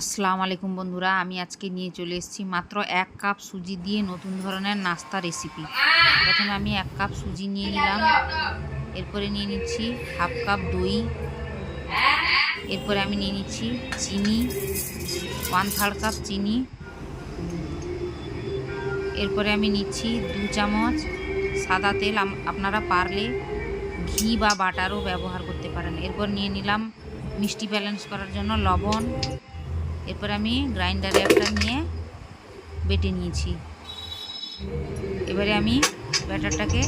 আসসালামু আলাইকুম বন্ধুরা, আমি আজকে নিয়ে চলে এসেছি মাত্র এক কাপ সুজি দিয়ে নতুন ধরনের নাস্তা রেসিপি প্রথমে আমি এক কাপ সুজি নিয়ে নিলাম, এরপরে নিয়ে নিচ্ছি হাফ কাপ দই, এরপরে আমি নিয়ে নিচ্ছি চিনি ওয়ান থার্ড কাপ চিনি, এরপরে আমি নিচ্ছি দু চামচ সাদা তেল আপনারা পারলে ঘি বা বাটারও ব্যবহার করতে পারেন। এরপর নিয়ে নিলাম মিষ্টি ব্যালেন্স করার জন্য লবণ এরপর আমি গ্রাইন্ডারে একটা নিয়ে বেটে নিয়েছি। এবারে আমি ব্যাটারটাকে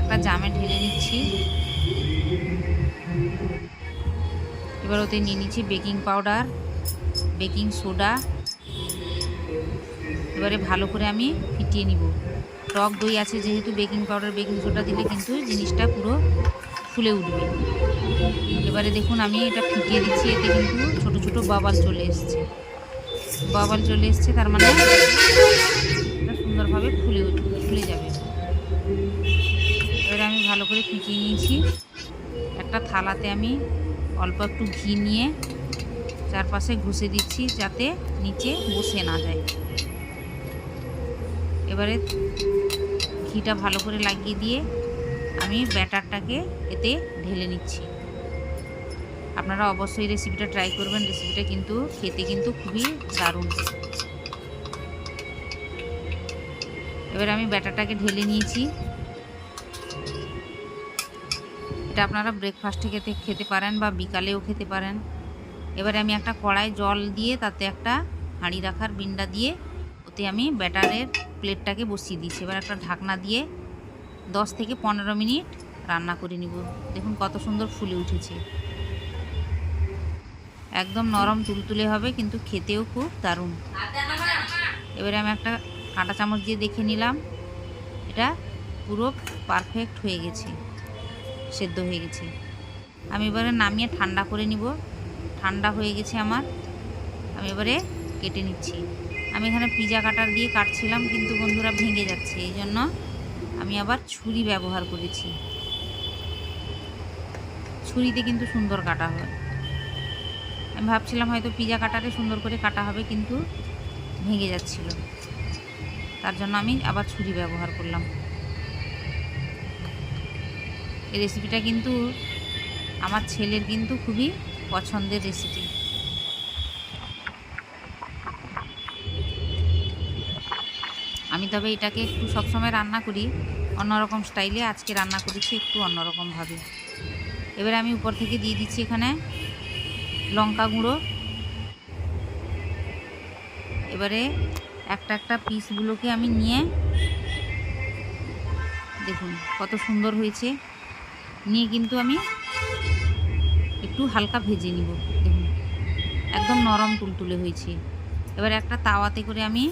একটা জামে ঢেলে নিচ্ছি। এবার ওতে নিয়ে নিচ্ছি বেকিং পাউডার, বেকিং সোডা। এবারে ভালো করে আমি ফিটিয়ে নিব। টক দই আছে যেহেতু বেকিং পাউডার, বেকিং সোডা দিলে কিন্তু জিনিসটা পুরো ফুলে উঠবে। এবারে দেখুন, আমি এটা ফিটিয়ে দিচ্ছি, এতে কিন্তু ছোট ছোট বাবাল চলে এসছে। বাবাল চলে এসছে, তার মানে এটা সুন্দরভাবে ফুলে ফুলে যাবে। এবারে আমি ভালো করে ফিটিয়ে নিয়েছি। একটা থালাতে আমি অল্প একটু ঘি নিয়ে চারপাশে ঘষে দিচ্ছি, যাতে নিচে বসে না যায়। এবারে ঘিটা ভালো করে লাগিয়ে দিয়ে আমি ব্যাটারটাকে এতে ঢেলে নিচ্ছি। আপনারা অবশ্যই রেসিপিটা ট্রাই করবেন। রেসিপিটা কিন্তু খেতে কিন্তু খুবই দারুণ। এবার আমি ব্যাটারটাকে ঢেলে নিয়েছি। এটা আপনারা ব্রেকফাস্টে খেতে খেতে পারেন বা বিকালেও খেতে পারেন। এবারে আমি একটা কড়াই জল দিয়ে তাতে একটা হাঁড়ি রাখার বিন্ডা দিয়ে ওতে আমি ব্যাটারের প্লেটটাকে বসিয়ে দিয়েছি। এবার একটা ঢাকনা দিয়ে দশ থেকে পনেরো মিনিট রান্না করে নিব। দেখুন কত সুন্দর ফুলে উঠেছে। একদম নরম তুলতুলে হবে, কিন্তু খেতেও খুব দারুণ। এবারে আমি একটা কাঁটা চামচ দিয়ে দেখে নিলাম। এটা পুরো পারফেক্ট হয়ে গেছে, সেদ্ধ হয়ে গেছে। আমি এবারে নামিয়ে ঠান্ডা করে নিব। ঠান্ডা হয়ে গেছে আমার। আমি এবারে কেটে নিচ্ছি। আমি এখানে পিজা কাটার দিয়ে কাটছিলাম, কিন্তু বন্ধুরা ভেঙে যাচ্ছে, এই জন্য আমি আবার ছুরি ব্যবহার করেছি। ছুরিতে কিন্তু সুন্দর কাটা হয়। আমি ভাবছিলাম হয়তো পিজা কাটারে সুন্দর করে কাটা হবে, কিন্তু ভেঙে যাচ্ছিল। তার জন্য আমি আবার ছুরি ব্যবহার করলাম। এই রেসিপিটা কিন্তু আমার ছেলের কিন্তু খুবই পছন্দের রেসিপি আমি তবে এটাকে একটু সবসময় রান্না করি, অন্যরকম স্টাইলে। আজকে রান্না করেছি একটু অন্যরকমভাবে। এবারে আমি উপর থেকে দিয়ে দিচ্ছি এখানে লঙ্কা গুঁড়ো। এবারে একটা একটা পিসগুলোকে আমি নিয়ে, দেখুন কত সুন্দর হয়েছে। নিয়ে কিন্তু আমি একটু হালকা ভেজে নিব, দেখুন। একদম নরম তুলতুলে হয়েছে। এবার একটা তাওয়াতে করে আমি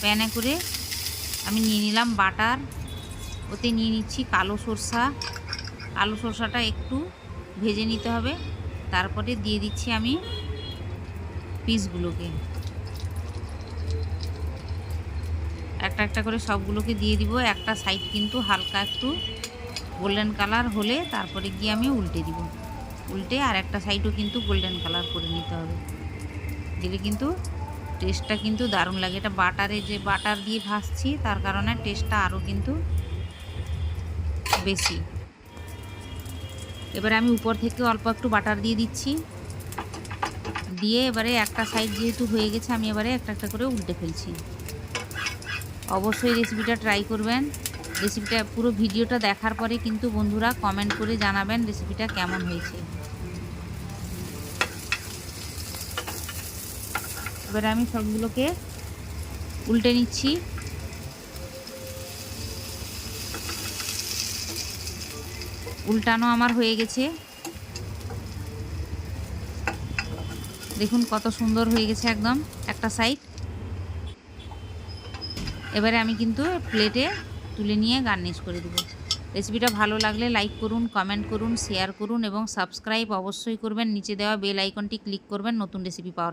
প্যানে করে আমি নিয়ে নিলাম বাটার। ওতে নিয়ে নিচ্ছি কালো সরষা। কালো সরষাটা একটু ভেজে নিতে হবে। তারপরে দিয়ে দিচ্ছি আমি পিসগুলোকে। একটা একটা করে সবগুলোকে দিয়ে দিব। একটা সাইড কিন্তু হালকা একটু গোল্ডেন কালার হলে তারপরে গিয়ে আমি উল্টে দিব। উল্টে আর একটা সাইডও কিন্তু গোল্ডেন কালার করে নিতে হবে। দিলে কিন্তু টেস্টটা কিন্তু দারুণ লাগে। এটা বাটারে যে বাটার দিয়ে ভাসছি তার কারণে টেস্টটা আরও কিন্তু বেশি। এবারে আমি উপর থেকে অল্প একটু বাটার দিয়ে দিচ্ছি। দিয়ে এবারে একটা সাইড যেহেতু হয়ে গেছে, আমি এবারে একটা একটা করে উল্টে ফেলছি। অবশ্যই রেসিপিটা ট্রাই করবেন। রেসিপিটা পুরো ভিডিওটা দেখার পরে কিন্তু বন্ধুরা কমেন্ট করে জানাবেন রেসিপিটা কেমন হয়েছে। এবারে আমি সবগুলোকে উল্টে নিচ্ছি। উল্টানো আমার হয়ে গেছে। দেখুন কত সুন্দর হয়ে গেছে একদম একটা সাইড। এবারে আমি কিন্তু প্লেটে তুলে নিয়ে গার্নিশ করে দেবো। রেসিপিটা ভালো লাগলে লাইক করুন, কমেন্ট করুন, শেয়ার করুন এবং সাবস্ক্রাইব অবশ্যই করবেন। নিচে দেওয়া বেল আইকনটি ক্লিক করবেন, নতুন রেসিপি পাওয়ার